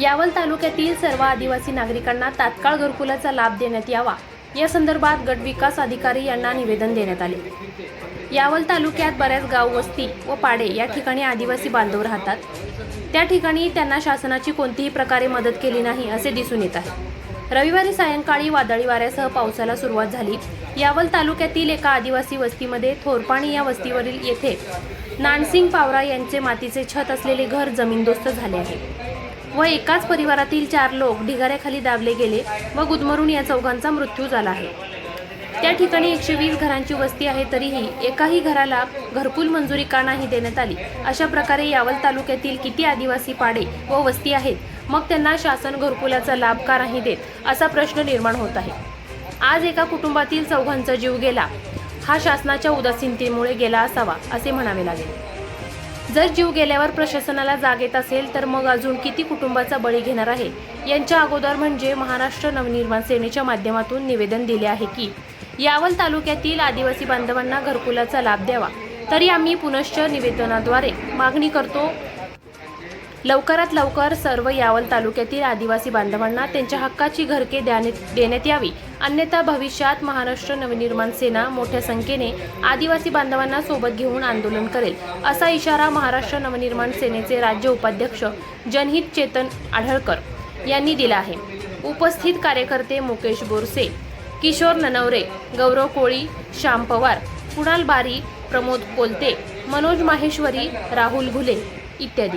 यावल तालुक्यातील सर्व आदिवासी नागरिकांना तात्काळ घरकुलाचा लाभ देण्यात यावा. या संदर्भात गट विकास अधिकारी यांना निवेदन देण्यात आले. यावल तालुक्यात बऱ्याच गाव वस्ती व पाडे या ठिकाणी आदिवासी बांधव राहतात. त्या ठिकाणी त्यांना शासनाची कोणतीही प्रकारे मदत केली नाही असे दिसून येत आहे. रविवारी सायंकाळी वादळी वाऱ्यासह पावसाला सुरुवात झाली. यावल तालुक्यातील एका आदिवासी वस्तीमध्ये थोरपाणी या वस्तीवरील येथे नानसिंग पावरा यांचे मातीचे छत असलेले घर जमीनदोस्त झाले आहे. व एकाच परिवारातील चार लोक ढिगाऱ्याखाली दाबले गेले व गुदमरून या चौघांचा मृत्यू झाला आहे. त्या ठिकाणी एकशे वीस घरांची वस्ती आहे तरीही एकाही घराला घरकुल मंजुरी का नाही देण्यात आली? अशा प्रकारे यावल तालुक्यातील किती आदिवासी पाडे व वस्ती आहेत? मग त्यांना शासन घरकुलाचा लाभ का नाही देत? असा प्रश्न निर्माण होत आहे. आज एका कुटुंबातील चौघांचा जीव गेला. हा शासनाच्या उदासीनतेमुळे गेला असावा असे म्हणावे लागेल. जर जीव गेल्यावर प्रशासनाला जाग येत असेल तर मग अजून किती कुटुंबाचा बळी घेणार आहे? यांच्या अगोदर म्हणजे महाराष्ट्र नवनिर्माण सेनेच्या माध्यमातून निवेदन दिले आहे की यावल तालुक्यातील आदिवासी बांधवांना घरकुलाचा लाभ द्यावा. तरी आम्ही पुनश्च निवेदनाद्वारे मागणी करतो लवकरात लवकर सर्व यावल तालुक्यातील आदिवासी बांधवांना त्यांच्या हक्काची घरके देण्यात यावी. अन्यथा भविष्यात महाराष्ट्र नवनिर्माण सेना मोठ्या संख्येने आदिवासी बांधवांना सोबत घेऊन आंदोलन करेल असा इशारा महाराष्ट्र नवनिर्माण सेनेचे राज्य उपाध्यक्ष जनहित चेतन आढळकर यांनी दिला आहे. उपस्थित कार्यकर्ते मुकेश बोरसे किशोर ननवरे गौरव कोळी श्याम पवार कुणाल बारी प्रमोद कोलते मनोज माहेश्वरी राहुल घुले इत्यादी.